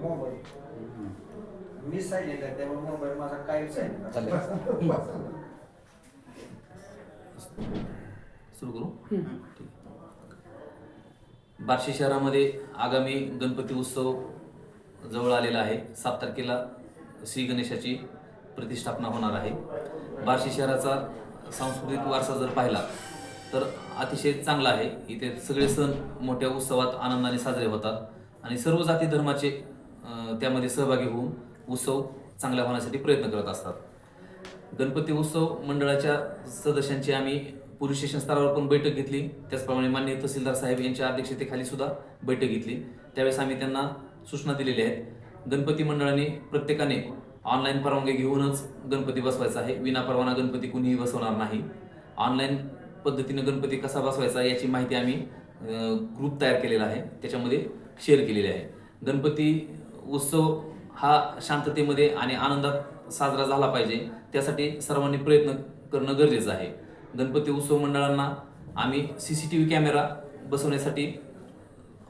Mobile मी silent आहे त्यामुळे mobile माझा सुरू करू? ठीक. बार्शी शहरामध्ये आगामी गणपती उत्सव जवळ आलेला आहे. सात तारखेला श्री गणेशाची प्रतिष्ठापना होणार आहे. बार्शी शहराचा सांस्कृतिक वारसा जर पाहिला तर अतिशय चांगला आहे. इथे सगळे सण मोठ्या उत्सवात आनंदाने साजरे होतात. आणि सर्व जाती धर्माचे त्यामध्ये सहभागी होऊन उत्सव चांगला होण्यासाठी प्रयत्न करत असतात. गणपती उत्सव मंडळाच्या सदस्यांची आम्ही पोलीस स्टेशन स्तरावर पण बैठक घेतली. त्याचप्रमाणे माननीय तहसीलदार साहेब यांच्या अध्यक्षतेखाली सुद्धा बैठक घेतली. त्यावेळेस आम्ही त्यांना सूचना दिलेल्या आहेत. गणपती मंडळाने प्रत्येकाने ऑनलाईन परवानगी घेऊनच गणपती बसवायचा आहे. विना परवाना गणपती कुणीही बसवणार नाही. ऑनलाईन पद्धतीनं गणपती कसा बसवायचा याची माहिती आम्ही ग्रुप तयार केलेला आहे. त्याच्यामध्ये शेअर केलेले आहे. गणपती उत्सव हा शांततेमध्ये आणि आनंदात साजरा झाला पाहिजे. त्यासाठी सर्वांनी प्रयत्न करणं गरजेचं आहे. गणपती उत्सव मंडळांना आम्ही C C T V camera बसवण्यासाठी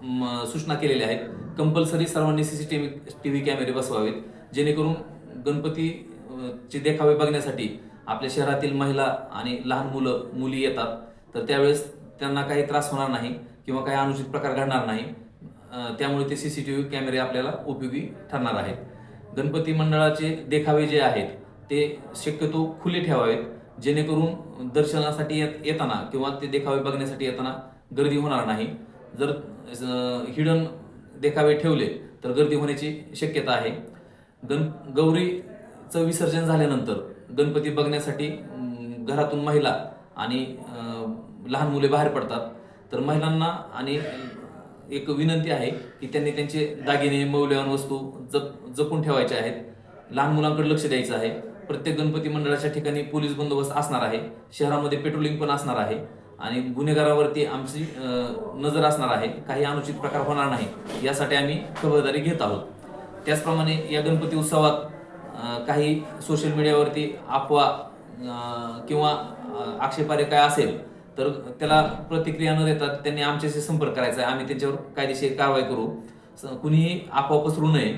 म, सूचना केलेल्या आहेत. कंपल्सरी सर्वांनी C C T V T V कॅमेरे बसवावेत. जेणेकरून गणपती चे देखावे बघण्यासाठी आपल्या शहरातील महिला आणि लहान मुलं मुली येतात. तर त्यावेळेस त्यांना काही त्रास होणार नाही किंवा काही अनुचित प्रकार घडणार नाही. त्यामुळे ते सी सी टी व्ही कॅमेरे आपल्याला उपयोगी ठरणार आहेत. गणपती मंडळाचे देखावे जे आहेत ते शक्यतो खुले ठेवावेत. जेणेकरून दर्शनासाठी येत येताना किंवा ते देखावे बघण्यासाठी येताना गर्दी होणार नाही. जर हिडन देखावे ठेवले तर गर्दी होण्याची शक्यता आहे. गण गौरीचं विसर्जन झाल्यानंतर गणपती बघण्यासाठी घरातून महिला आणि लहान मुले बाहेर पडतात. तर महिलांना आणि एक विनंती आहे की त्यांनी त्यांचे दागिने मौल्यवान वस्तू जप जपून ठेवायचे आहेत. लहान मुलांकडे लक्ष द्यायचं आहे. प्रत्येक गणपती मंडळाच्या ठिकाणी पोलीस बंदोबस्त असणार आहे. शहरामध्ये पेट्रोलिंग पण असणार आहे. आणि गुन्हेगारावरती आमची नजर असणार आहे. काही अनुचित प्रकार होणार नाही. यासाठी आम्ही खबरदारी घेत आहोत. त्याचप्रमाणे या गणपती उत्सवात काही सोशल मीडियावरती अफवा किंवा आक्षेपारे आक्षेपार्ह काय असेल तर त्याला प्रतिक्रिया न देतात त्यांनी आमच्याशी संपर्क करायचा. आहे आम्ही त्यांच्यावर कायदेशीर कारवाई करू. स- कुणीही आपोआप पसरू नये.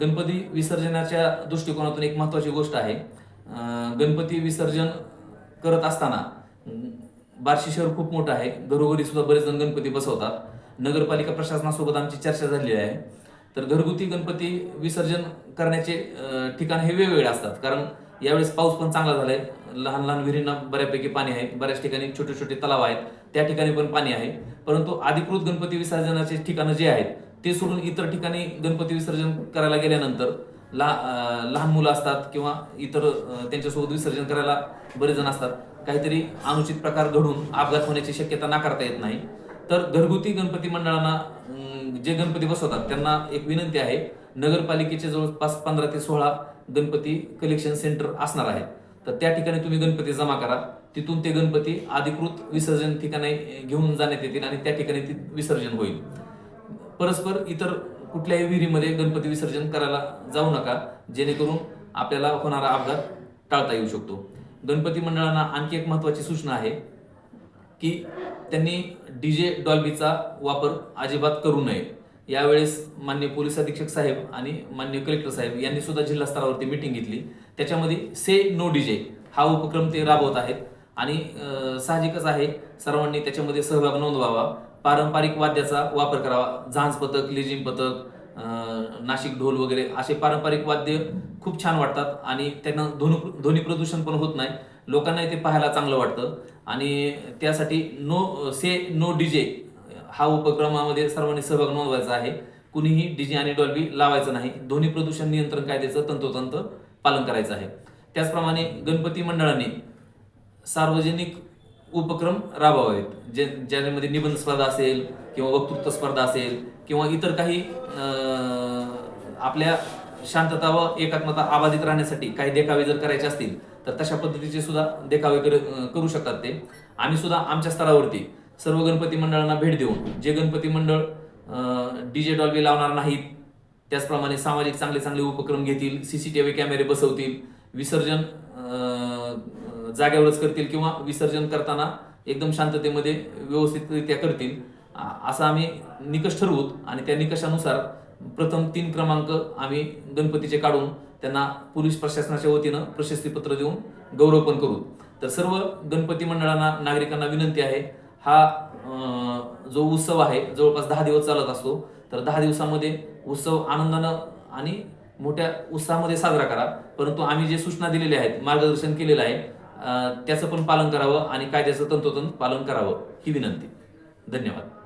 गणपती विसर्जनाच्या दृष्टिकोनातून एक महत्त्वाची गोष्ट आहे. गणपती विसर्जन करत असताना बार्शी शहर खूप मोठं आहे. घरोघरी सुद्धा बरेच जण गणपती बसवतात. नगरपालिका प्रशासनासोबत आमची चर्चा झालेली आहे. तर घरगुती गणपती विसर्जन करण्याचे ठिकाण हे वेगवेगळे असतात. कारण यावेळेस पाऊस पण चांगला झालाय. लहान लहान विहिरींना बऱ्यापैकी पाणी आहे. बऱ्याच ठिकाणी छोटे छोटे तलाव आहेत. त्या ठिकाणी पण पाणी आहे. परंतु अधिकृत गणपती विसर्जनाचे ठिकाणं जे आहेत ते सोडून इतर ठिकाणी गणपती विसर्जन करायला गेल्यानंतर ला लहान मुलं असतात किंवा इतर त्यांच्यासोबत विसर्जन करायला बरेच जण असतात. काहीतरी अनुचित प्रकार घडून अपघात होण्याची शक्यता नाकारता येत नाही. तर घरगुती गणपती मंडळांना जे गणपती बसवतात त्यांना एक विनंती आहे नगरपालिकेचे जवळपास पंधरा ते सोळा गणपती कलेक्शन सेंटर असणार आहे. तर त्या ठिकाणी तुम्ही गणपती जमा करा. तिथून ते गणपती अधिकृत विसर्जन ठिकाणी घेऊन जाण्यात येतील आणि त्या ठिकाणी ते विसर्जन होईल. परस्पर इतर कुठल्याही विहिरीमध्ये गणपती विसर्जन करायला जाऊ नका. जेणेकरून आपल्याला होणारा अपघात टाळता येऊ शकतो. गणपती मंडळांना आणखी एक महत्त्वाची सूचना आहे. की त्यांनी डी जे डॉल्बीचा वापर अजिबात करू नये. यावेळेस मान्य पोलीस अधीक्षक साहेब आणि मान्य कलेक्टर साहेब यांनी सुद्धा जिल्हा स्तरावरती मिटिंग घेतली. त्याच्यामध्ये से नो डीजे हा उपक्रम ते राबवत आहेत. आणि साहजिकच आहे. सर्वांनी त्याच्यामध्ये सहभाग नोंदवावा. पारंपरिक वाद्याचा वापर करावा. झांज पथक लेझिम पथक नाशिक ढोल वगैरे असे पारंपरिक वाद्य खूप छान वाटतात आणि त्यांना ध्वनी ध्वनी प्रदूषण पण होत नाही. लोकांना ते पाहायला चांगलं वाटतं. आणि त्यासाठी नो से नो डीजे हा उपक्रमामध्ये सर्वांनी सहभाग नोंदवायचा आहे. कुणीही डीजे आणि डॉल्बी लावायचं नाही. ध्वनी प्रदूषण नियंत्रण कायद्याचं तंतोतंत पालन करायचं आहे. त्याचप्रमाणे गणपती मंडळाने सार्वजनिक उपक्रम राबवावेत. जे ज्यामध्ये निबंध स्पर्धा असेल किंवा वक्तृत्व स्पर्धा असेल किंवा इतर काही आपल्या शांतता व एकात्मता आबाधित राहण्यासाठी काही देखावे जर करायचे असतील तर तशा पद्धतीचे सुद्धा देखावे कर- करू शकतात ते. आम्ही सुद्धा आमच्या स्तरावरती सर्व गणपती मंडळांना भेट देऊन जे गणपती मंडळ डी जे डॉल्बी लावणार नाहीत त्याचप्रमाणे सामाजिक चांगले चांगले उपक्रम घेतील सी सी टी व्ही कॅमेरे बसवतील विसर्जन जाग्यावरच जागेवरच करतील किंवा विसर्जन करताना एकदम शांततेमध्ये व्यवस्थितरित्या करतील. असा असं आम्ही निकष ठरवूत आणि त्या निकषानुसार प्रथम तीन क्रमांक आम्ही गणपतीचे काढून त्यांना पोलीस प्रशासनाच्या वतीनं प्रशस्तीपत्र देऊन गौरव पण करू. तर सर्व गणपती मंडळांना नागरिकांना विनंती आहे हा जो उत्सव आहे जवळपास दहा दिवस चालत असतो. तर दहा दिवसामध्ये उत्सव आनंदानं आणि मोठ्या उत्साहामध्ये साजरा करा. परंतु आम्ही जे सूचना दिलेल्या आहेत मार्गदर्शन केलेलं आहे त्याचं पण पालन करावं आणि कायद्याचं तंतोतंत पालन करावं ही विनंती. धन्यवाद.